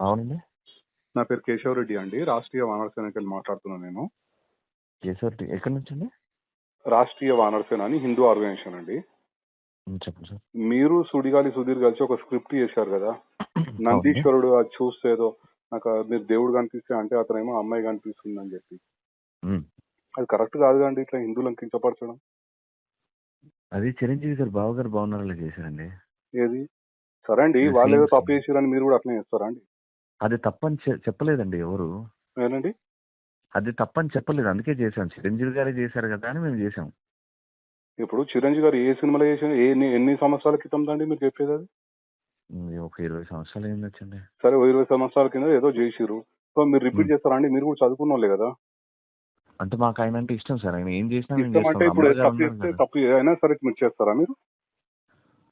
అవునండి. నా పేరు కేశవరెడ్డి అండి. రాష్ట్రీయ వానర సేనకి మాట్లాడుతున్నాను నేను. కేశవర్ టీ- ఎక్కడి నుంచి అండి? రాష్ట్రీయ వానర సేన అని హిందూ ఆర్గనైజేషన్ అండి. చెప్పండి సార్. మీరు సుడిగాలి సుధీర్ కలిసి ఒక స్క్రిప్ట్ చేశారు కదా? నందీశ్వరుడు అది చూస్తే ఏదో నాకు మీరు దేవుడు కనిపిస్తే అంటే అతనేమో అమ్మాయి కనిపిస్తుంది అని చెప్పి. అది కరెక్ట్ కాదు అండి ఇట్లా హిందువులను కించపరచడం అది చిరంజీవి గారు బావ గారు బాగున్నారా చేశారండి. ఏది? సరే అండి వాళ్ళు ఏదో తప్పు చేసారని మీరు కూడా అట్లనే చేస్తారా అండి? అది తప్పని చె- చెప్పలేదండి ఎవరు. అది తప్పని చెప్పలేదు. అందుకే చేశాం. చిరంజీవి గారే చేశారు కదా అని మేము చేసాం ఇప్పుడు చిరంజీవి గారు ఏ సినిమాలో చేసిన ఏ ఎన్ని- ఎన్ని సంవత్సరాల క్రితం అండి మీరు చెప్పేది అది? ఒక ఇరవై సంవత్సరాలు అయింది వచ్చండి సరే ఓ ఇరవై సంవత్సరాల కింద ఏదో చేసిరు సో మీరు రిపీట్. చేస్తారా అండి? మీరు కూడా చదువుకున్న వాళ్ళే కదా. అంటే మాకు ఆయన అంటే ఇష్టం సార్. ఆయన ఏం చేసినా మేము ఇష్టం అంటే చేస్తాం. ఇప్పుడు తప్పు ఉన్నారు చేస్తే కదా. తప్పు అయినా సరే మీరు చేస్తారా మీరు?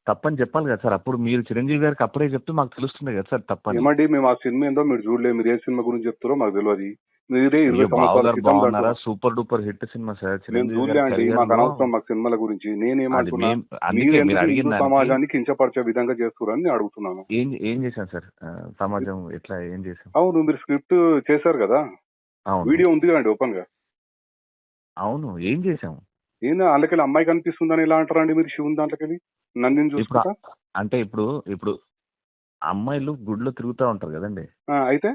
తప్పని చెప్పాలి కదా సార్. అప్పుడు మీరు చిరంజీవి గారికి అప్పుడే చెప్తే మాకు తెలుస్తుంది కదా సార్ తప్పని. ఏమండి మేము ఆ సినిమా ఏందో మీరు చూడలేదు. మీరు ఏ సినిమా గురించి చెప్తారో మాకు తెలియదు మీరే ఇరవై సంవత్సరాల క్రితం బాగున్నారా? Super duper hit cinema sir. మేము చిరంజీవి చూడలే గారి అండి career మాకు లో అనవసరం మాకు సినిమాల గురించి. అది నేనేమంటున్నా మేం అందుకే మీరు మీరు ఎందుకు అడిగిన హిందూ దానికి. సమాజాన్ని కించపరిచే విధంగా చేస్తున్నారని నేను అడుగుతున్నాను. ఏం ఏం చేశాం సార్? ఆ, సమాజం ఎట్లా ఏం చేశాం? అవును మీరు స్క్రిప్ట్ చేశారు కదా. అవును. వీడియో ఉంది కదండి ఓపెన్గా అవును ఏం చేశాం? ఏంది అందుకెళ్ళి అమ్మాయి కనిపిస్తుందని ఎలా అంటారండి మీరు శివుని దాంట్లోకెళ్ళి? నందిని చూసుకుంటా? అంటే ఇప్పుడు ఇప్పుడు అమ్మాయిలు గుడిలో తిరుగుతూ ఉంటారు కదండి. అయితే?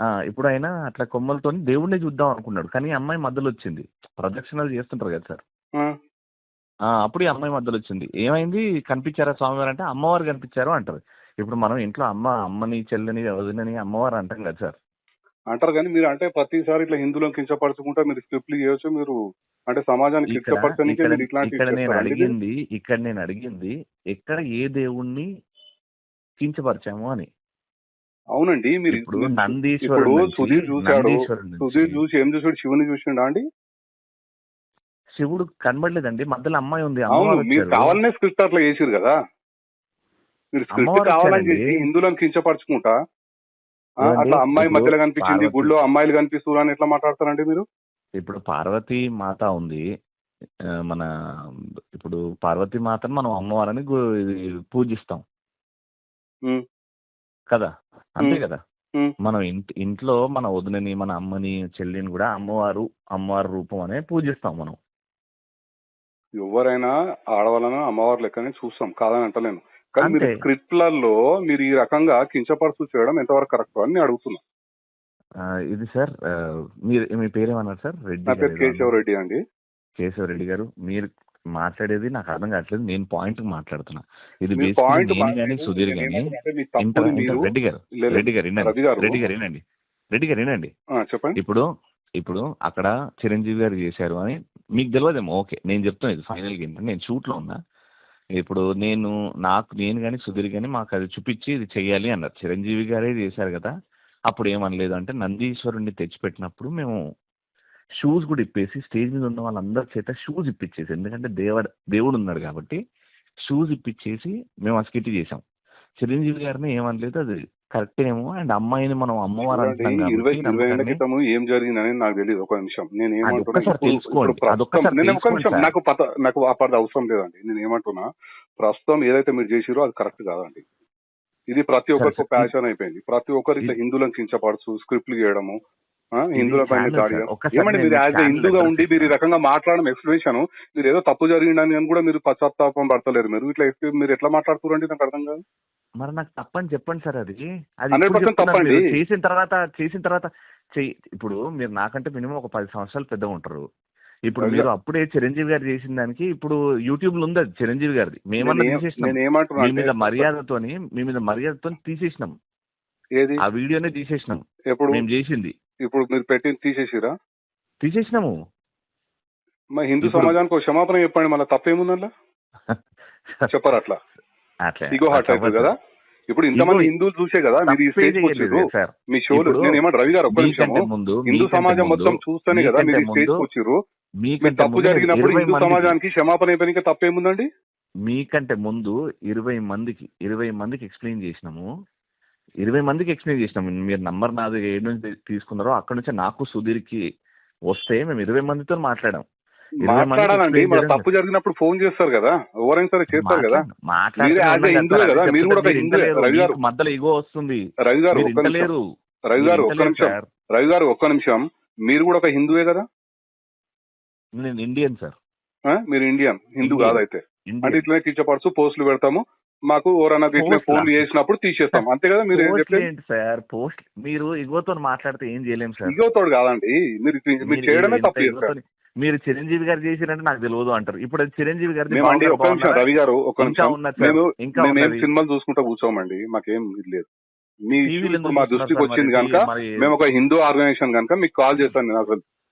ఆ ఇప్పుడు ఆయన అట్లా కొమ్మలతో దేవుణ్ణి చూద్దాం అనుకున్నాడు. కానీ అమ్మాయి మధ్యలో వచ్చింది. ప్రదక్షిణలు చేస్తుంటారు కదా సార్. అప్పుడు ఈ అమ్మాయి మధ్యలో వచ్చింది. ఏమైంది? కనిపించారా స్వామివారు అంటే అమ్మవారు కనిపించారు అంటారు. ఇప్పుడు మనం ఇంట్లో అమ్మ అమ్మని చెల్లిని వదినని అమ్మవారు అంటాం కదా సార్. అంటారు కానీ మీరు అంటే ప్రతిసారి ఇట్లా హిందువులను కించపరచుకుంటా మీరు స్క్రిప్ట్లు చేయొచ్చు మీరు అంటే సమాజాన్ని ఇక్కడ కించపరచడానికి ఇక్కడ మీరు ఇట్లాంటి ఇక్కడ నేను అడిగింది ఇక్కడ నేను అడిగింది ఎక్కడ ఏ దేవుణ్ణి కించపరిచాము అని. అవునండి మీరు ఇప్పుడు నందీశ్వరుడు సుధీర్ చూశాడు. సుధీర్ చూసి ఏం చూసాడు శివుని చూసిండా అండి? శివుడు కనబడలేదండి మధ్యలో అమ్మాయి ఉంది అవును మీరు. కావాలనే స్క్రిప్ట్ అట్లా చేసిరు కదా. మీరు స్క్రిప్ట్ కావాలని. చేసి హిందువులను కించపరచుకుంటా? అట్లా అమ్మాయి మధ్యలో కనిపించింది గుడిలో అమ్మాయిలు కనిపిస్తున్నారు అని ఎట్లా మాట్లాడతారండి మీరు? ఇప్పుడు పార్వతీ మాత ఉంది. మన ఇప్పుడు పార్వతీ మాతను మనం అమ్మవారని గు- పూజిస్తాం. కదా? అంతే. కదా. మనం ఇంటి ఇంట్లో మన వదినని మన అమ్మని చెల్లిని కూడా అమ్మవారు అమ్మవారి రూపం అనే పూజిస్తాం మనం. ఎవరైనా ఆడవాళ్ళను అమ్మవారి లెక్కనే చూస్తాం కాదని అంటలేను. కానీ మీరు. స్క్రిప్ట్లలో మీరు ఈ రకంగా కించపరుచు చేయడం ఎంతవరకు కరెక్ట్ అని నేను అడుగుతున్నా. ఆ, ఇది సార్ మీరు మీ పేరేమన్నారు సార్? రెడ్డి నా పేరు గారు కేశవ రెడ్డి అండి. కేశవ రెడ్డి గారు మీరు మాట్లాడేది నాకు అర్థం కావట్లేదు నేను పాయింట్ మాట్లాడుతున్నా. ఇది మీ basically పాయింట్ నేను కానీ సుధీర్ కానీ మీ ఇంటర్ తప్పుని ఇంటర్ మీరు రెడ్డి గారు లేదు, రెడ్డి గారు వినండి గారు రెడ్డి గారు వినండి రెడ్డి గారు వినండి. ఆ, చెప్పండి. ఇప్పుడు ఇప్పుడు అక్కడ చిరంజీవి గారు చేశారు అని మీకు తెలియదేమో ఓకే నేను చెప్తాను ఇది ఫైనల్గా ఏంటంటే నేను షూట్లో ఉన్నా. ఇప్పుడు నేను నాకు నేను కానీ సుధీర్ కానీ మాకు అది చూపించి ఇది చెయ్యాలి అన్నారు. చిరంజీవి గారే చేశారు కదా అప్పుడు ఏమనలేదు అంటే నందీశ్వరుణ్ణి తెచ్చిపెట్టినప్పుడు మేము షూస్ కూడా ఇప్పేసి స్టేజ్ మీద ఉన్న వాళ్ళందరి చేత షూస్ ఇప్పించేసి ఎందుకంటే దేవుడు దేవుడు ఉన్నాడు కాబట్టి షూస్ ఇప్పించేసి మేము ఆ స్కిట్ చేసాం చిరంజీవి గారిని ఏమనలేదు అది కరెక్ట్ ఏమో అండ్ అమ్మాయిని మనం అమ్మవారు క్రితం ఏం జరిగిందని నాకు తెలియదు ఒక నిమిషం. నేను ఏమంటున్నా. నాకు నాకు అవసరం లేదండి. నేను ఏమంటున్నా ప్రస్తుతం ఏదైతే మీరు చేసిరో అది కరెక్ట్ కాదండి. ఇది ప్రతి ఒక్కరికి ప్యాషన్ అయిపోయింది. ప్రతి ఒక్కరు ఇట్లా హిందువులను కించపరచు స్క్రిప్ట్లు చేయడము హిందువుల పైన దాడి ఏమండి మీరు యాజ్ హిందూగా ఉండి మీరు ఈ. రకంగా మాట్లాడడం ఎక్స్ప్లెనేషన్ మీరు ఏదో తప్పు జరిగిందని అని కూడా మీరు పశ్చాత్తాపం పడతలేరు మీరు. ఇట్లా మీరు ఎట్లా మాట్లాడుతున్నారండి? నాకు అర్థం కాదు. మరి నాకు తప్పని చెప్పండి సార్ అది. అది 100% ఇప్పుడు చెప్తున్నాను తప్పండి. చేసిన తర్వాత చేసిన తర్వాత ఇప్పుడు మీరు నాకంటే మినిమం ఒక పది సంవత్సరాలు పెద్దగా ఉంటారు. ఇప్పుడు. మీరు అప్పుడే చిరంజీవి గారు చేసిన దానికి ఇప్పుడు యూట్యూబ్లో ఉంది అది చిరంజీవి గారిది. మేమన్నా తీసేసినాం. మీ మీద మర్యాదతోని మీ మీద మర్యాదతో తీసేసినాం. ఏది? ఆ వీడియోనే తీసేసినాం. ఎప్పుడు? మేము చేసింది. ఇప్పుడు మీరు పెట్టింది తీసేసిరా? తీసేసినాము. మరి హిందూ సమాజానికి ఒక క్షమాపణ చెప్పండి మళ్ళీ తప్పేముందల్లా చెప్పరు అట్లా? ఇగో హార్ట్ అవుతుంది కదా? ఇప్పుడు ఇంతమంది హిందువులు చూసే కదా మీరు ఈ స్టేజ్ వచ్చారు మీ షోలు నేను రవి గారు ఒక్క ముందు హిందూ సమాజం మొత్తం చూస్తేనే కదా మీరు ఈ స్టేజ్ వచ్చారు. మీకంటే తప్పు ముందు జరిగినప్పుడు ఇరవై హిందూ మందికి- సమాజానికి క్షమాపణ అయిపోయినాక తప్పేముందండి? మీకంటే ముందు ఇరవై మందికి ఇరవై మందికి ఎక్స్ప్లెయిన్ చేసినాము. ఇరవై మందికి ఎక్స్ప్లెయిన్ చేసినాము. మీరు నంబర్ నాది ఏ నుంచి తీసుకున్నారో అక్కడ నుంచి నాకు సుధీర్కి వస్తే మేము ఇరవై మందితో మాట్లాడాం. ఇరవై మందికి మాట్లాడాలండి. explain మన చేయడం తప్పు జరిగినప్పుడు ఫోన్ చేస్తారు కదా? ఎవరైనా సరే చేస్తారు కదా? హిందువే కదా. మీరు కూడా హిందువే. రవి గారు. మీకు మధ్యలో ఇగో వస్తుంది. రవి గారు రవి గారు ఒక్క నిమిషం. రవి గారు ఒక్క నిమిషం. మీరు కూడా ఒక హిందువే కదా? నేను ఇండియన్ సార్ ఆ? మీరు ఇండియన్ హిందూ ఇండియన్. కాదైతే. అంటే ఇట్లనే కిచ్చపడుతూ పోస్టులు పెడతాము. మాకు ఎవరన్నా ఇట్లా? ఫోన్లు చేసినప్పుడు తీసేస్తాం. అంతే కదా మీరు సార్ పోస్ట్ మీరు ఇగోతో మాట్లాడితే ఏం చేయలేం సార్ ఇగోతోడు కాదండి. మీరు మీరు చేయడమే తప్పు చేస్తారు మీరు చిరంజీవి గారు చేసిరంటే నాకు తెలియదు అంటారు. ఇప్పుడు చిరంజీవి గారి ఒక్క నిమిషం రవి గారు ఇంకా నిమిషం. ఇంకా. సినిమాలు చూసుకుంటా కూర్చోమండి. మాకేం ఇది లేదు. మీ మా దృష్టికి వచ్చింది? కనుక మేము ఒక హిందూ ఆర్గనైజేషన్ కనుక మీకు కాల్ చేస్తాను నేను అసలు.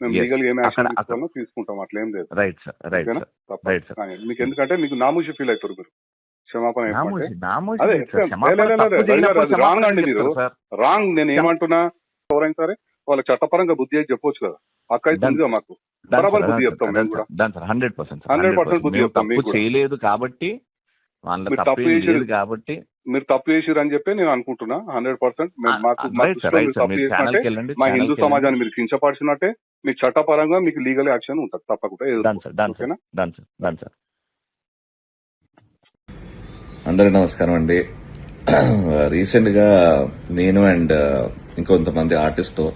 మేము Yes. లీగల్ ఏం యాక్షన్ అక్కడ- అక్కడ- తీసుకోవాలో తీసుకుంటాం అట్లా ఏం లేదు. రైట్ సార్ రైట్ ఓకేనా? సార్ తప్ప రైట్ సార్ కానీ మీకు ఎందుకంటే మీకు నామూషి ఫీల్ అవుతారు మీరు. క్షమాపణ wrong అండి మీరు. రాంగ్ నేను ఏమంటున్నా? ఎవరైనా సరే వాళ్ళ చట్టపరంగా బుద్ధి అయితే చెప్పొచ్చు కదా. అక్క అయితే మాకు. బరాబర్ బుద్ధి చెప్తాం మేము కూడా. దాని సార్ హండ్రెడ్ పర్సెంట్ 100% బుద్ధి చెప్తాం మీకు. చేయలేదు కాబట్టి మీరు తప్పు చేసిరు. కాబట్టి మీరు తప్పు చేసిరు అని చెప్పి నేను అనుకుంటున్నా. హండ్రెడ్ పర్సెంట్ మాకు తప్పు చేసినట్టే మా హిందూ. సమాజాన్ని మీరు కించపరిచినట్టే మీకు చట్టపరంగా మీకు లీగల్ యాక్షన్ ఉంటుంది తప్పకుండా. అందరికి నమస్కారం అండి. రీసెంట్గా నేను అండ్ ఇంకొంతమంది ఆర్టిస్ట్తో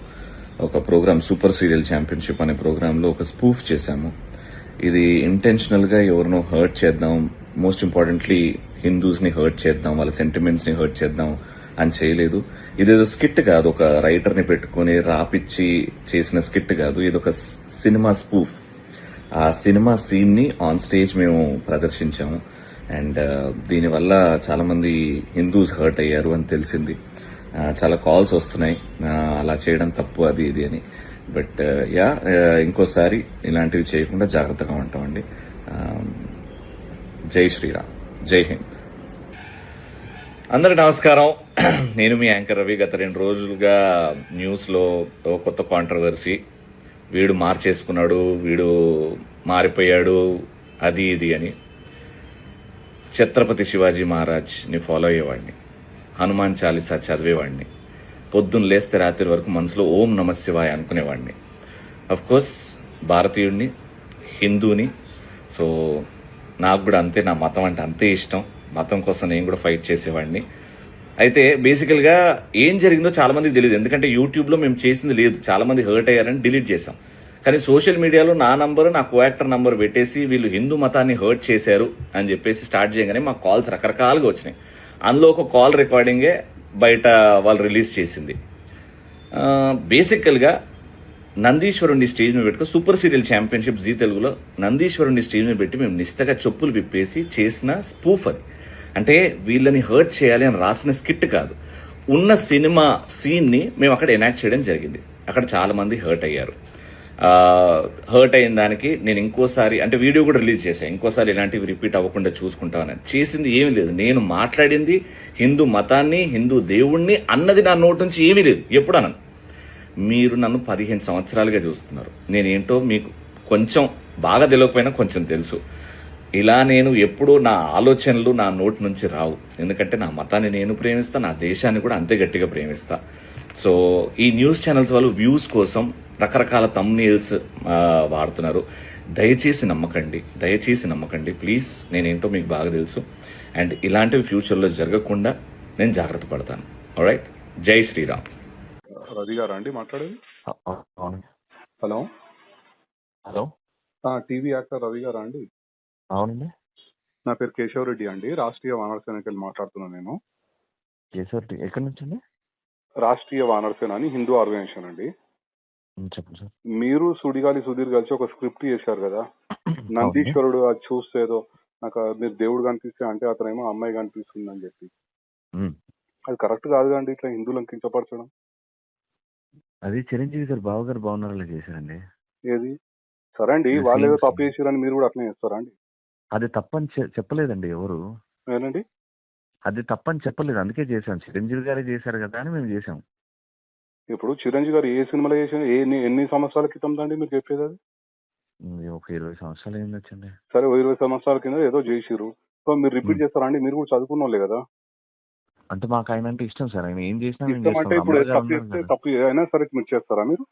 ఒక ప్రోగ్రామ్ సూపర్ సీరియల్ ఛాంపియన్షిప్ అనే ప్రోగ్రామ్లో ఒక స్పూఫ్ చేశాము. ఇది ఇంటెన్షనల్గా ఎవరినో హర్ట్ చేద్దాం మోస్ట్ ఇంపార్టెంట్లీ హిందూస్ని హర్ట్ చేద్దాం వాళ్ళ సెంటిమెంట్స్ని హర్ట్ చేద్దాం అని చేయలేదు. ఇదేదో స్కిట్ కాదు ఒక రైటర్ని పెట్టుకుని రాపిచ్చి చేసిన స్కిట్ కాదు ఇది ఒక సినిమా స్పూఫ్. ఆ సినిమా సీన్ని ఆన్ స్టేజ్ మేము ప్రదర్శించాము. అండ్ దీనివల్ల చాలా మంది హిందూస్ హర్ట్ అయ్యారు అని తెలిసింది. చాలా కాల్స్ వస్తున్నాయి. అలా చేయడం తప్పు అది ఇది అని. బట్ యా ఇంకోసారి ఇలాంటివి చేయకుండా జాగ్రత్తగా ఉంటామండి. జై శ్రీరామ్. జై హింద్. అందరికి నమస్కారం. నేను మీ యాంకర్ రవి. గత రెండు రోజులుగా న్యూస్లో కొత్త కాంట్రవర్సీ వీడు మార్చేసుకున్నాడు వీడు మారిపోయాడు అది ఇది అని ఛత్రపతి శివాజీ మహారాజ్ని ఫాలో అయ్యేవాడిని. హనుమాన్ చాలీసా చదివేవాడిని. పొద్దున్న లేస్తే రాత్రి వరకు మనసులో ఓం నమ శివాయ్ అనుకునేవాడిని. కోర్స్ భారతీయుడిని హిందూని సో నాకు కూడా అంతే నా మతం అంటే అంతే ఇష్టం. మతం కోసం నేను కూడా ఫైట్ చేసేవాడిని. అయితే బేసికల్గా ఏం జరిగిందో చాలామందికి తెలియదు. ఎందుకంటే యూట్యూబ్లో మేము చేసింది లేదు. చాలామంది హర్ట్ అయ్యారని డిలీట్ చేశాం. కానీ సోషల్ మీడియాలో నా నంబరు నా కోయాక్టర్ నంబర్ పెట్టేసి వీళ్ళు హిందూ మతాన్ని హర్ట్ చేశారు అని చెప్పేసి స్టార్ట్ చేయగానే మా కాల్స్ రకరకాలుగా వచ్చినాయి. అందులో ఒక కాల్ రికార్డింగే బయట వాళ్ళు రిలీజ్ చేసింది. బేసికల్గా నందీశ్వరుని నందీశ్వరుణ్ణి స్టేజ్ మీద పెట్టుకో సూపర్ సీరియల్ ఛాంపియన్షిప్ జీ తెలుగులో నందీశ్వరుణ్ణి స్టేజ్ మీద పెట్టి మేము నిష్టగా చెప్పులు విప్పేసి చేసిన స్పూఫ్ అది. అంటే వీళ్ళని హర్ట్ చేయాలి అని రాసిన స్కిట్ కాదు. ఉన్న సినిమా సీన్ని మేము అక్కడ ఎనాక్ట్ చేయడం జరిగింది. అక్కడ చాలామంది హర్ట్ అయ్యారు. హర్ట్ అయిన దానికి నేను ఇంకోసారి అంటే వీడియో కూడా రిలీజ్ చేశాను ఇంకోసారి ఇలాంటివి రిపీట్ అవ్వకుండా చూసుకుంటామని చేసింది ఏమీ లేదు. నేను మాట్లాడింది హిందూ మతాన్ని హిందూ దేవుణ్ణి అన్నది నా నోటి నుంచి ఏమీ లేదు. ఎప్పుడు అన్నాను మీరు నన్ను పదిహేను సంవత్సరాలుగా చూస్తున్నారు. నేనేంటో మీకు కొంచెం బాగా తెలియకపోయినా కొంచెం తెలుసు. ఇలా నేను ఎప్పుడూ నా ఆలోచనలు నా నోటి నుంచి రావు. ఎందుకంటే నా మతాన్ని నేను ప్రేమిస్తా నా దేశాన్ని కూడా అంతే గట్టిగా ప్రేమిస్తా. సో ఈ న్యూస్ ఛానల్స్ వాళ్ళు వ్యూస్ కోసం రకరకాల తమ్నీల్స్ వాడుతున్నారు. దయచేసి నమ్మకండి దయచేసి నమ్మకండి. ప్లీజ్ నేనేంటో మీకు బాగా తెలుసు. అండ్ ఇలాంటివి ఫ్యూచర్లో జరగకుండా నేను జాగ్రత్త పడతాను. రైట్ జై శ్రీరామ్. రవి గారా అండి మాట్లాడేది? Hello? Hello? TV actor Ravi గారా అండి? అవునండి. నా పేరు కేశవ్ రెడ్డి అండి. రాష్ట్రీయ వానర సేనకి వెళ్ళి మాట్లాడుతున్నాను నేను. కేశవ్ టి- ఎక్కడి నుంచి అండి రాష్ట్రీయ వానర సేన అని హిందూ ఆర్గనైజేషన్ అండి. ఉమ్, చెప్పండి సార్. మీరు సుడిగాలి సుధీర్ కలిసి ఒక స్క్రిప్ట్ చేశారు కదా? నందీశ్వరుడు అది చూస్తే ఏదో నాకు ఆ మీరు దేవుడు కనిపిస్తే అంటే అతనేమో అమ్మాయి కనిపిస్తుంది అని చెప్పి. ఉమ్. అది కరెక్ట్ కాదు కండి ఇట్లా హిందువులను కించపరచడం. అది చిరంజీవి గారు బావగారు బాగున్నారని చేశారండి. ఏది? సరే అండి వాళ్ళు ఏదో తప్పు చేసిరని మీరు కూడా అట్లనే చేస్తారా అండి? అది తప్పని చె- చెప్పలేదండి ఎవరు. అది తప్పని చెప్పలేదు. అందుకే చేశాం చిరంజీవి గారే చేశారు కదా అని మేము చేసాం ఇప్పుడు చిరంజీవి గారు ఏ సినిమాలో చేసిన ఏ ఎన్ని- ఎన్ని సంవత్సరాల క్రితం దండి మీరు చెప్పేది అది? ఒక ఇరవై సంవత్సరాలు ఏంది వచ్చింది సరే ఓ ఇరవై సంవత్సరాల కింద ఏదో చేసిరు సో మీరు రిపీట్. చేస్తారా అండి? మీరు కూడా చదువుకున్న వాళ్ళే కదా? అంటే మాకు ఆయన అంటే ఇష్టం సార్. ఆయన ఏం చేసినా మేము ఇష్టం అంటే ఇప్పుడు అమ్మగారు తప్పు ఉన్నారు చేస్తే కదా. తప్పు అయినా సరే మీరు చేస్తారా మీరు?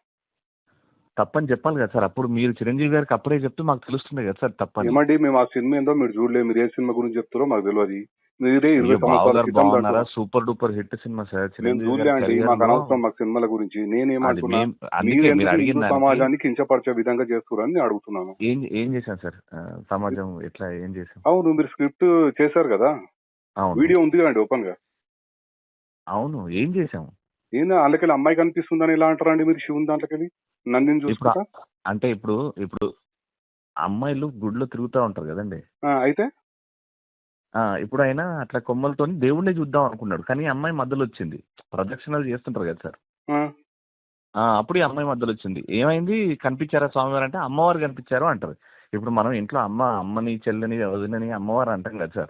తప్పని చెప్పాలి కదా సార్. అప్పుడు మీరు చిరంజీవి గారికి అప్పుడే చెప్తే మాకు తెలుస్తుంది కదా సార్ తప్పని. ఏమండి మేము ఆ సినిమా ఏందో మీరు చూడలేదు. మీరు ఏ సినిమా గురించి చెప్తారో మాకు తెలియదు మీరే ఇరవై సంవత్సరాల క్రితం బాగున్నారా? Super duper hit cinema sir. నేను చిరంజీవి చూడలే అండి మాకు లో అనవసరం మాకు సినిమాల గురించి. నేనేమంటున్నా మేం- మీరు అడిగిన సమాజాన్ని కించపరిచే విధంగా చేస్తున్నారని నేను అడుగుతున్నాను. ఏం ఏం చేశాం సార్? సమాజం ఎట్లా ఏం చేశాం? అవును మీరు స్క్రిప్ట్ చేశారు కదా? వీడియో ఉంది కదండి ఓపెన్గా. అవును ఏం చేశాం? ఏంది అందుకెళ్ళి అమ్మాయి కనిపిస్తుందని ఎలా అంటారండి మీరు శివుని దాంట్లోకెళ్ళి? నందిని చూసుకుంటా? అంటే ఇప్పుడు ఇప్పుడు అమ్మాయిలు గుడిలో తిరుగుతూ ఉంటారు కదండి. ఆ, అయితే? ఇప్పుడు ఆయన అట్లా కొమ్మలతో దేవుణ్ణి చూద్దాం అనుకున్నాడు. కానీ అమ్మాయి మధ్యలో వచ్చింది. ప్రదక్షిణలు చేస్తుంటారు కదా సార్. అప్పుడు ఈ అమ్మాయి మధ్యలో వచ్చింది. ఏమైంది? కనిపించారా స్వామివారు అంటే అమ్మవారు కనిపించారు అంటారు. ఇప్పుడు మనం ఇంట్లో అమ్మ అమ్మని చెల్లని వదినని అమ్మవారు అంటాం కదా సార్.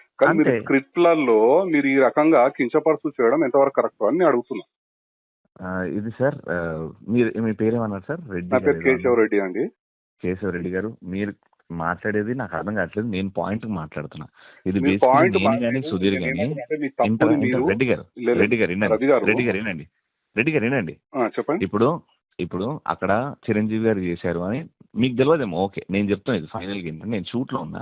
కానీ మీరు. స్క్రిప్ట్లలో మీరు ఈ రకంగా కించపరుస్తూ చేయడం ఎంతవరకు కరెక్ట్ అని నేను అడుగుతున్నా. ఇది సార్ మీరు మీ పేరేమన్నారు సార్? రెడ్డి నా పేరు గారు కేశవ్ రెడ్డి అండి. కేశవ్ రెడ్డి గారు మీరు మాట్లాడేది నాకు అర్థం కావట్లేదు నేను పాయింట్ మాట్లాడుతున్నా. ఇది మీ basically పాయింట్ నేను కానీ సుధీర్ కానీ ఇంటర్ ఇంటర్ రెడ్డి గారు రెడ్డి గారు వినండి గారు. రెడ్డి గారు వినండి రెడ్డి గారు వినండి. చెప్పండి. ఇప్పుడు ఇప్పుడు అక్కడ చిరంజీవి గారు చేశారు అని మీకు తెలియదేమో ఓకే నేను చెప్తాను ఇది ఫైనల్గా ఏంటంటే నేను షూట్లో ఉన్నా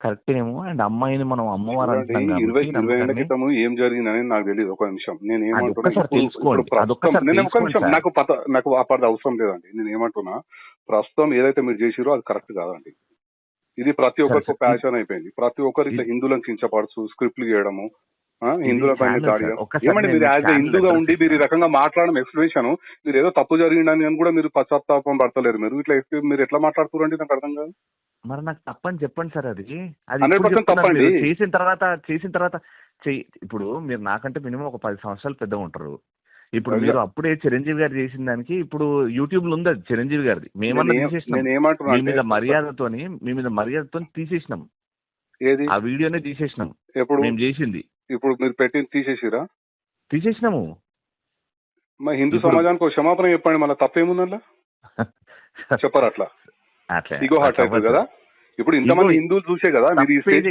కరెక్ట్ ఏమో అండ్ అమ్మాయిని మనం అమ్మవారు అంటున్నాం ఇరవై ఇరవై క్రితం ఏం జరిగిందని నాకు తెలియదు ఒక నిమిషం. నేను ఏమంటున్నా. నాకు పత నాకు పద అవసరం లేదండి. నేను ఏమంటున్నా ప్రస్తుతం ఏదైతే మీరు చేసిరో అది కరెక్ట్ కాదండి. ఇది ప్రతి ఒక్కరికి ప్యాషన్ అయిపోయింది. ప్రతి ఒక్కరు ఇట్లా హిందువులను కించపరచు స్క్రిప్ట్లు చేయడము హిందువుల పైన ఏమండి మీరు యాజ్ హిందూగా ఉండి మీరు ఈ. రకంగా మాట్లాడడం ఎక్స్ప్లెనేషన్ మీరు ఏదో తప్పు జరిగిందని అని కూడా మీరు పశ్చాత్తాపం పడతలేరు మీరు. ఇట్లా మీరు ఎట్లా మాట్లాడుతున్నారండి? నాకు అర్థం కాదు. మరి నాకు తప్పని చెప్పండి సార్ అది. అది 100% ఇప్పుడు చెప్తున్నాను తప్పండి. చేసిన తర్వాత చేసిన తర్వాత ఇప్పుడు మీరు నాకంటే మినిమం ఒక పది సంవత్సరాలు పెద్దగా ఉంటారు. ఇప్పుడు. మీరు అప్పుడే చిరంజీవి గారు చేసిన దానికి ఇప్పుడు యూట్యూబ్లో ఉంది అది చిరంజీవి గారిది. మేమన్నా మీ మీద మర్యాదతోని మీ మీద మర్యాదతో తీసేసినాం. ఏది? ఆ వీడియోనే తీసేసినాం. ఎప్పుడు? మేము చేసింది. ఇప్పుడు మీరు పెట్టింది తీసేసిరా? తీసేసినాము. మా హిందూ సమాజానికి ఒక క్షమాపణ చెప్పండి మళ్ళీ తప్పేముందల్లా? చెప్పరు అట్లా? ఇగో హార్ట్ అవుతుంది కదా? ఇప్పుడు ఇంతమంది హిందువులు చూసే కదా మీరు ఈ స్టేజ్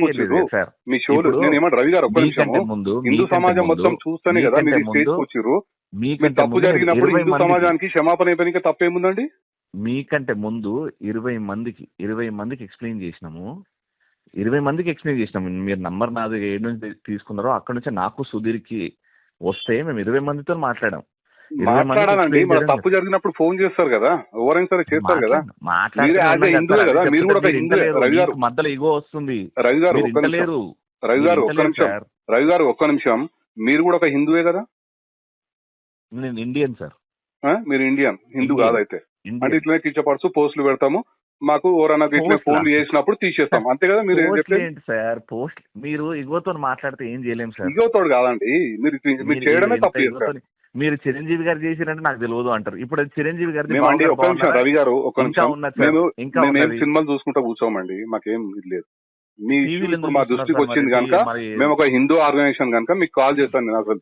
సార్. మీ షోలు ఇప్పుడు నేను ఏమంటారు రవి గారు ఒక్క ముందు హిందూ సమాజం మొత్తం చూస్తేనే కదా మీరు ఈ స్టేజ్ ముందు వచ్చిర్రు. మీరు తప్పు జరిగినప్పుడు హిందూ సమాజానికి క్షమాపణ అయిపోయినాక తప్పేముందండి? మీకంటే ముందు ఇరవై మందికి ఇరవై మందికి ఎక్స్ప్లెయిన్ చేసినాము. ఇరవై మందికి ఎక్స్ప్లెయిన్ చేసినాము మీరు నంబర్ నాది ఏడు నుంచి తీసుకున్నారో అక్కడ నుంచి నాకు సుధీర్కి వస్తే మేము ఇరవై మందితో మాట్లాడాం. మాట్లాడాలండి. మన తప్పు జరిగినప్పుడు ఫోన్ చేస్తారు కదా. ఎవరైనా సరే చేస్తారు కదా. హిందువే కదా. మీరు కూడా హిందువే. రవి గారు. మధ్యలో ఇగో వస్తుంది. రవి గారు రవి గారు ఒక్క నిమిషం. రవి గారు ఒక్క నిమిషం. మీరు కూడా ఒక హిందువే కదా? నేను ఇండియన్ సార్? మీరు ఇండియన్. హిందూ. కాదైతే. అంటే ఇట్లనే కిచ్చపడుతూ పోస్టులు పెడతాము. మాకు ఇట్లా పోస్టులా? ఫోన్లు చేసినప్పుడు తీసేస్తాం. అంతే కదా మీరు సార్? పోస్ట్ మీరు ఇగోతో మాట్లాడితే ఏం చేయలేం సార్. ఇగోతోడు కాదండి. మీరు మీరు చేయడమే తప్పు చేస్తారు మీరు చిరంజీవి గారు చేసిరంటే నాకు తెలియదు అంటారు. ఇప్పుడు చిరంజీవి గారి ఒక్క నిమిషం రవి గారు ఇంకా నిమిషం. మేము ఇంకా మేమేం. సినిమాలు చూసుకుంటా కూర్చోమండి. మాకేం ఇది లేదు. మీ మా దృష్టికి వచ్చింది? కనుక మేము ఒక హిందూ ఆర్గనైజేషన్ కనుక మీకు కాల్ చేస్తాను నేను అసలు.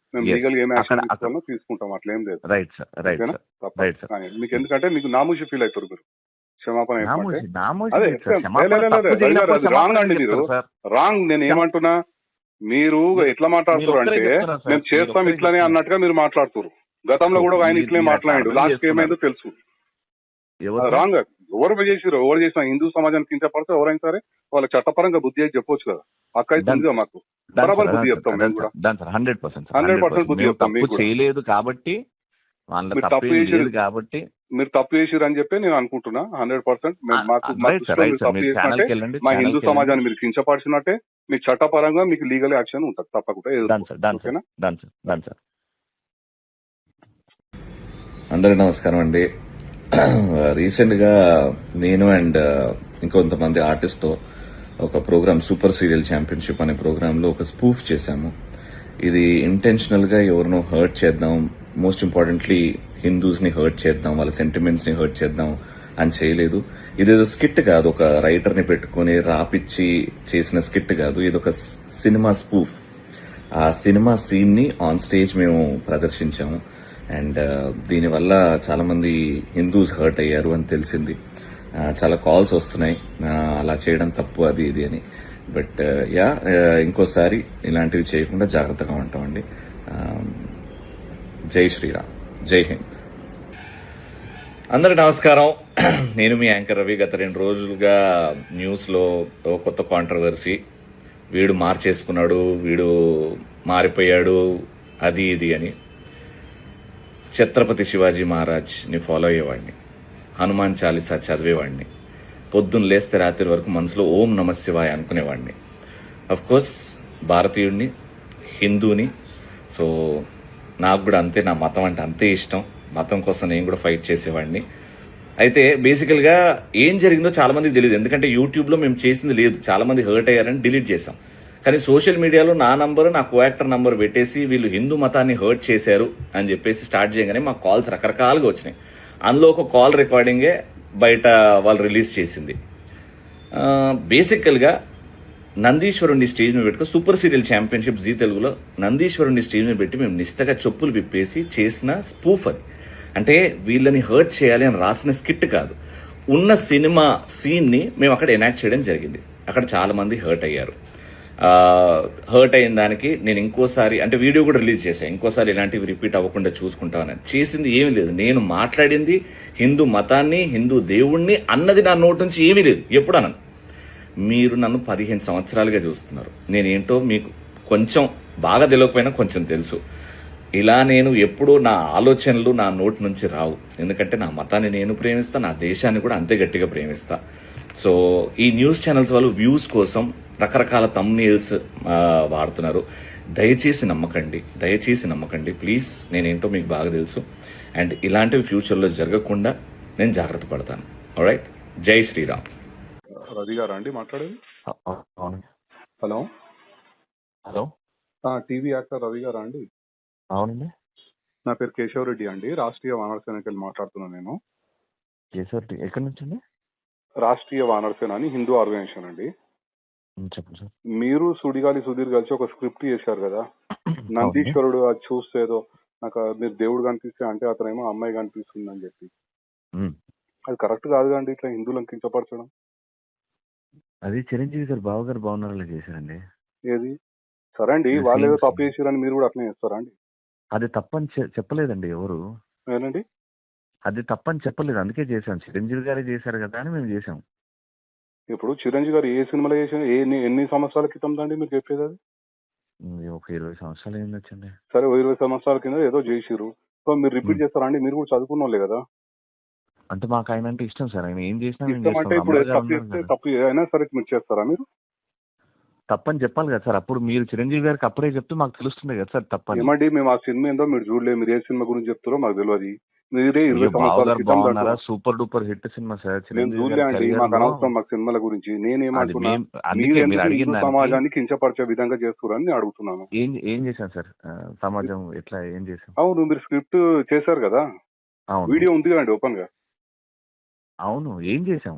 మేము Yes. లీగల్ ఏం యాక్షన్ అక్కడ- తీసుకోవాలో తీసుకుంటాం అట్లా ఏం లేదు రైట్ సార్ రైట్ ఓకేనా? సార్ తప్ప- రైట్ సార్ కానీ మీకు ఎందుకంటే మీకు నామూషి ఫీల్ అవుతారు మీరు క్షమాపణ wrong అండి మీరు. రాంగ్ నేను ఏమంటున్నా మీరు ఎట్లా మాట్లాడుతారు అంటే. మేము చేస్తాం ఇట్లానే. అన్నట్టుగా మీరు మాట్లాడుతారు గతంలో కూడా ఆయన ఇట్లే మాట్లాడాడు లాస్ట్. ఏమైందో తెలుసు సార్? ఎవరు చేసిరు ఎవరు చేసినా హిందూ సమాజానికి కించపడితే ఎవరైనా సరే వాళ్ళ చట్టపరంగా బుద్ధి అయితే చెప్పొచ్చు కదా అక్క అయితే మాకు బరాబర్ బుద్ధి చెప్తాం సార్, మేము కూడా సార్, 100% సార్, 100% బుద్ధి చెప్తాం మీకు. చేయలేదు కాబట్టి మీరు తప్పు చేసిరు. కాబట్టి మీరు తప్పు చేసిరు అని చెప్పి నేను అనుకుంటున్నా హండ్రెడ్ పర్సెంట్ మాకు మా తప్పు మీరు చేసినట్టే మా హిందూ. సమాజాన్ని మీరు కించపరిచినట్టే మీకు చట్టపరంగా మీకు లీగల్ యాక్షన్ ఉంటుంది తప్పకుండా డన్ ఎదుర్కోండి. సార్ డన్ సార్ ఓకేనా డన్ సార్ డన్ సార్ అందరికి నమస్కారం అండి రీసెంట్గా నేను అండ్ uh, ఇంకొంతమంది ఆర్టిస్ట్తో ఒక ప్రోగ్రామ్ సూపర్ సీరియల్ ఛాంపియన్షిప్ అనే ప్రోగ్రామ్లో ఒక స్పూఫ్ చేశాము. ఇది ఇంటెన్షనల్గా ఎవరినో హర్ట్ చేద్దాం మోస్ట్ ఇంపార్టెంట్లీ హిందూస్ని హర్ట్ చేద్దాం వాళ్ళ సెంటిమెంట్స్ని హర్ట్ చేద్దాం అని చేయలేదు. ఇదేదో స్కిట్ కాదు ఒక రైటర్ని పెట్టుకుని రాపిచ్చి చేసిన స్కిట్ కాదు ఇది ఒక సినిమా స్పూఫ్ ఆ సినిమా సీన్ని ఆన్ స్టేజ్ మేము ప్రదర్శించాము. అండ్ దీనివల్ల చాలామంది హిందూస్ హర్ట్ అయ్యారు అని తెలిసింది. చాలా కాల్స్ వస్తున్నాయి. అలా చేయడం తప్పు అది ఇది అని. బట్ యా ఇంకోసారి ఇలాంటివి చేయకుండా జాగ్రత్తగా ఉంటామండి. జై శ్రీరామ్. జై హింద్. అందరి నమస్కారం. నేను మీ యాంకర్ రవి. గత రెండు రోజులుగా న్యూస్లో కొత్త కాంట్రవర్సీ వీడు మార్చేసుకున్నాడు వీడు మారిపోయాడు అది ఇది అని. ఛత్రపతి శివాజీ మహారాజ్ని ఫాలో అయ్యేవాడిని. హనుమాన్ చాలీసా చదివేవాడిని. పొద్దున్న లేస్తే రాత్రి వరకు మనసులో ఓం నమ శివాయ అనుకునేవాడిని. కోర్స్ భారతీయుడిని హిందూని సో నాకు కూడా అంతే నా మతం అంటే అంతే ఇష్టం. మతం కోసం నేను కూడా ఫైట్ చేసేవాడిని. అయితే బేసికల్గా ఏం జరిగిందో చాలామందికి తెలియదు ఎందుకంటే యూట్యూబ్లో మేము చేసింది లేదు. చాలామంది హర్ట్ అయ్యారని డిలీట్ చేసాం కానీ సోషల్ మీడియాలో నా నంబర్ నా కోయాక్టర్ నంబర్ పెట్టేసి వీళ్ళు హిందూ మతాన్ని హర్ట్ చేశారు అని చెప్పేసి స్టార్ట్ చేయగానే మా కాల్స్ రకరకాలుగా వచ్చినాయి. అందులో ఒక కాల్ రికార్డింగే బయట వాళ్ళు రిలీజ్ చేసింది. బేసికల్గా నందీశ్వరుణ్ణి స్టేజ్ మీద పెట్టుకో సూపర్ సీరియల్ ఛాంపియన్షిప్ జీ తెలుగులో నందీశ్వరుణ్ణి స్టేజ్ మీద పెట్టి మేము నిష్టగా చెప్పులు విప్పేసి చేసిన స్పూఫ్ అది. అంటే వీళ్ళని హర్ట్ చేయాలి అని రాసిన స్కిట్ కాదు. ఉన్న సినిమా సీన్ని మేము అక్కడ ఎనాక్ట్ చేయడం జరిగింది. అక్కడ చాలామంది హర్ట్ అయ్యారు. హర్ట్ అయిన దానికి నేను ఇంకోసారి అంటే వీడియో కూడా రిలీజ్ చేశాను ఇంకోసారి ఇలాంటివి రిపీట్ అవ్వకుండా చూసుకుంటామని చేసింది ఏమీ లేదు. నేను మాట్లాడింది హిందూ మతాన్ని హిందూ దేవుణ్ణి అన్నది నా నోటి నుంచి ఏమీ లేదు. ఎప్పుడు అన్నాను మీరు నన్ను పదిహేను సంవత్సరాలుగా చూస్తున్నారు. నేనేంటో మీకు కొంచెం బాగా తెలియకపోయినా కొంచెం తెలుసు. ఇలా నేను ఎప్పుడూ నా ఆలోచనలు నా నోటి నుంచి రావు. ఎందుకంటే నా మతాన్ని నేను ప్రేమిస్తా నా దేశాన్ని కూడా అంతే గట్టిగా ప్రేమిస్తా. సో ఈ న్యూస్ ఛానల్స్ వాళ్ళు వ్యూస్ కోసం రకరకాల తమ్నీల్స్ వాడుతున్నారు. దయచేసి నమ్మకండి. దయచేసి నమ్మకండి. ప్లీజ్ నేనేంటో మీకు బాగా తెలుసు. అండ్ ఇలాంటివి ఫ్యూచర్లో జరగకుండా నేను జాగ్రత్త పడతాను. రైట్ జై శ్రీరామ్. రవి గారా అండి మాట్లాడేది? Hello? Hello? TV actor Ravi గారా అండి? అవునండి. నా పేరు కేశవ్ రెడ్డి అండి. రాష్ట్రీయ వానర సేనకి వెళ్ళి మాట్లాడుతున్నాను నేను కేసర్ ఎక్కడి నుంచి అండి? రాష్ట్రీయ వానర సేన అని హిందూ ఆర్గనైజేషన్ అండి. చెప్పండి సార్. మీరు సుడిగాలి సుధీర్ కలిసి ఒక స్క్రిప్ట్ చేశారు కదా? నందీశ్వరుడు అది చూస్తే ఏదో నాకు మీరు దేవుడు కనిపిస్తే అంటే అతనేమో అమ్మాయి కనిపిస్తుంది అని చెప్పి. అది కరెక్ట్ కాదు కండి ఇట్లా హిందువులను కించపరచడం అది చిరంజీవి గారు బావ గారు బాగున్నారని చేశారండి. ఏది? సరే అండి వాళ్ళు ఏదో తప్పు చేసారని మీరు కూడా అట్లనే చేస్తారా అండి? అది తప్పని చెప్పలేదండి ఎవరు. ఏనండి? అది తప్పని చెప్పలేదు అందుకే చేశాం చిరంజీవి గారే చేశారు కదా అని మేము చేసాం ఇప్పుడు చిరంజీవి గారు ఏ సినిమాలో చేసిన ఏ ఎన్ని- సంవత్సరాల క్రితం దండి మీరు చెప్పేది అది? ఒక ఇరవై సంవత్సరాలు వచ్చింది. సరే ఓ ఇరవై సంవత్సరాల కింద ఏదో చేసిరు సో మీరు రిపీట్. చేస్తారా అండి? మీరు కూడా చదువుకున్న వాళ్ళే కదా? అంటే మాకు ఆయన అంటే ఇష్టం సార్. ఆయన ఏం చేసినా ఇష్టం అంటే. ఇప్పుడు చేస్తే. తప్పు అయినా సరే మీరు చేస్తారా మీరు? తప్పని చెప్పాలి కదా సార్. అప్పుడు మీరు చిరంజీవి గారికి అప్పుడే చెప్తే మాకు తెలుస్తుంది కదా సార్ తప్పని. ఏమండి మేము ఆ సినిమా ఏందో మీరు చూడలేదు. మీరు ఏ సినిమా గురించి చెప్తారో మాకు తెలియదు మీరే ఇరవై సంవత్సరాల బాగున్నారా? Super duper hit cinema sir. నేను చిరంజీవి చూడలే గారి అండి career మాకు లో అనవసరం మాకు సినిమాల గురించి. అది నేనేమంటున్నా మేం అందుకే మీరు మీరు ఎందుకు అడిగిన హిందూ దానికి సమాజాన్ని కించపరిచే విధంగా చేస్తున్నారని నేను అడుగుతున్నాను. ఏం ఏం చేశాం సార్? ఆ, సమాజం ఎట్లా ఏం చేశాం? అవును మీరు స్క్రిప్ట్ చేశారు కదా? అవును. వీడియో ఉంది కదండి ఓపెన్గా అవును ఏం చేశాం?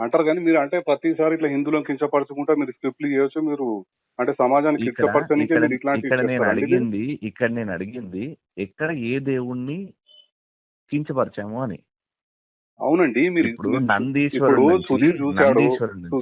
అంటారు కానీ మీరు అంటే ప్రతిసారి ఇట్లా హిందువులను కించపరచుకుంటా మీరు స్క్రిప్ట్లు చేయొచ్చు మీరు అంటే సమాజానికి ఇక్కడ కించపరచడానికి ఇక్కడ మీరు ఇట్లాంటివి ఇక్కడ నేను? అడిగింది ఇక్కడ నేను అడిగింది ఎక్కడ ఏ దేవుణ్ణి కించపరిచాము అని అవునండి మీరు ఇప్పుడు నందీశ్వరుడు నందీశ్వరుడు